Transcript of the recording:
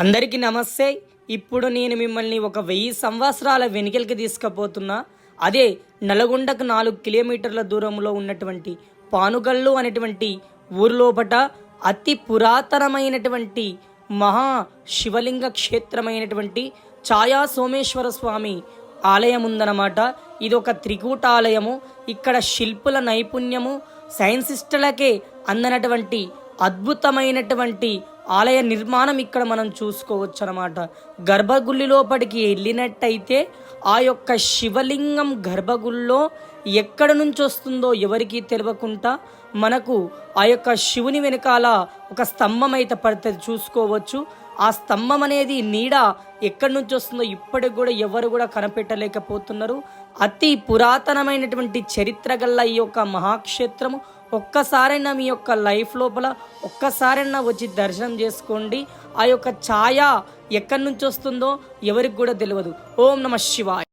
అందరికీ నమస్తే. ఇప్పుడు నేను మిమ్మల్ని ఒక వెయ్యి సంవత్సరాల వెనుకలకి తీసుకుపోతున్నా. అదే నల్గొండకు నాలుగు కిలోమీటర్ల దూరంలో ఉన్నటువంటి పానుగల్లు అనేటువంటి ఊరిలోపట అతి పురాతనమైనటువంటి మహా శివలింగ క్షేత్రమైనటువంటి ఛాయా సోమేశ్వర స్వామి ఆలయం ఉందన్నమాట. ఇది ఒక త్రికూటాలయము. ఇక్కడ శిల్పుల నైపుణ్యము సైన్సిస్టులకే అందనటువంటి అద్భుతమైనటువంటి ఆలయ నిర్మాణం ఇక్కడ మనం చూసుకోవచ్చు అనమాట గర్భగుడి లోపలికి వెళ్ళినట్టయితే ఆ యొక్క శివలింగం గర్భగుడిలో ఎక్కడ నుంచి వస్తుందో ఎవరికీ తెలియకుండా మనకు ఆ యొక్క శివుని వెనకాల ఒక స్తంభం అయితే పడుతుంది చూసుకోవచ్చు. ఆ స్తంభం అనేది నీడ ఎక్కడి నుంచి వస్తుందో ఇప్పటికి కూడా ఎవరు కూడా కనిపెట్టలేకపోతున్నారు. అతి పురాతనమైనటువంటి చరిత్ర గల్ల ఈ యొక్క మహాక్షేత్రము ఒక్కసారైనా మీ యొక్క లైఫ్ లోపల ఒక్కసారైనా వచ్చి దర్శనం చేసుకోండి. ఆ యొక్క ఛాయ ఎక్కడి నుంచి వస్తుందో ఎవరికి కూడా తెలియదు. ఓం నమ శివాయ.